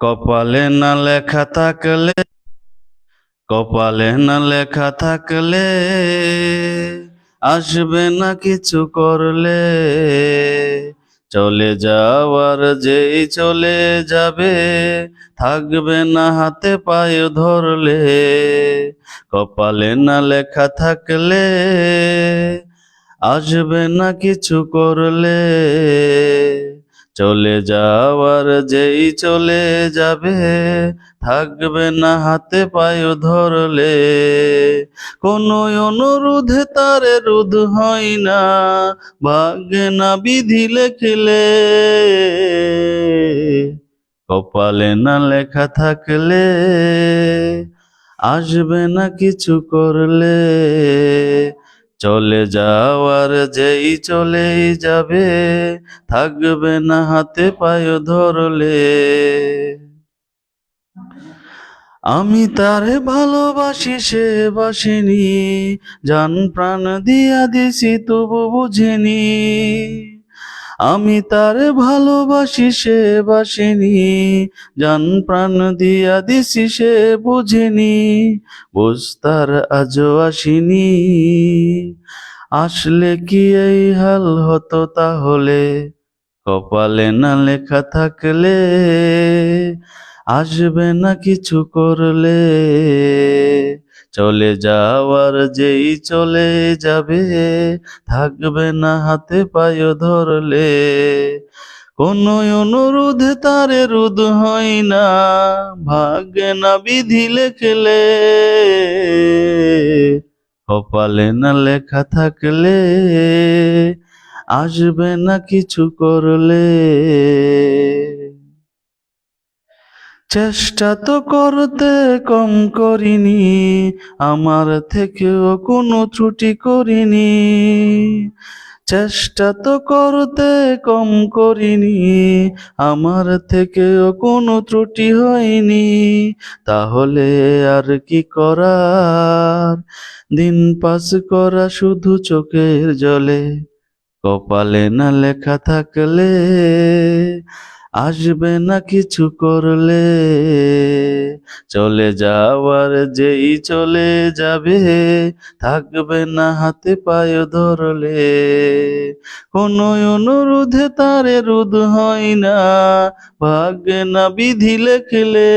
কপালে না লেখা থাকলে, কপালে না লেখা থাকলে আসবে না কিছু করলে। চলে যাওয়ার যেই চলে যাবে, থাকবে না হাতে পায়ে ধরলে। কপালে না লেখা থাকলে আসবে না কিছু করলে। চলে যাওয়ার যেই চলে যাবে, থাকবে না হাতে পায়ে ধরলে। কোনো অনুরোধে তারে রোধ হয় না, ভাগ্যে না বিধি লেখলে। কপালে না লেখা থাকলে, আসবে না কিছু করলে। চলে যাওয়ার যেই চলেই যাবে, থাকবে না হাতে পায়ে ধরলে। আমি তারে ভালোবাসি, সে বাসিনি, জান প্রাণ দিয়া দিছি তবু বুঝিনি। আমি তারে ভালোবাসি, সে বাসিনি। জান প্রাণ দিয়া দিছি, সে বুঝিনি। বুঝতার আজও আসিনি। আসলে কি এই হাল হতো তাহলে? কপালে না লেখা থাকলে? আসবে না কিছু করলে? চলে যাওয়ার যেই চলে যাবে, থাকবে না হাতে পায়ে ধরলে। কোনো অনুরোধে তারে রোধ হয় না, ভাগ্যে না বিধি লেখলে। কপালে না লেখা থাকলে, আসবে না কিছু করলে। চেষ্টা তো করতে কম করিনি, আমার থেকেও কোনো ত্রুটি করিনি। চেষ্টা তো করতে কম করিনি, আমার থেকেও কোনো ত্রুটি হয়নি, তাহলে আর কি করার? দিন পাস করা শুধু চোখের জলে কপালে না লেখা থাকলে আসবে না কিছু করলে। চলে যাওয়ার যেই চলে যাবে, থাকবে না হাতে পায়ে ধরলে। কোনো অনুরোধে তারে রোধ হয় না, ভাগ্যে না বিধি লেখলে।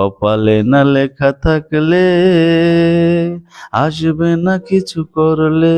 কপালে না লেখা থাকলে আসবে না কিছু করলে।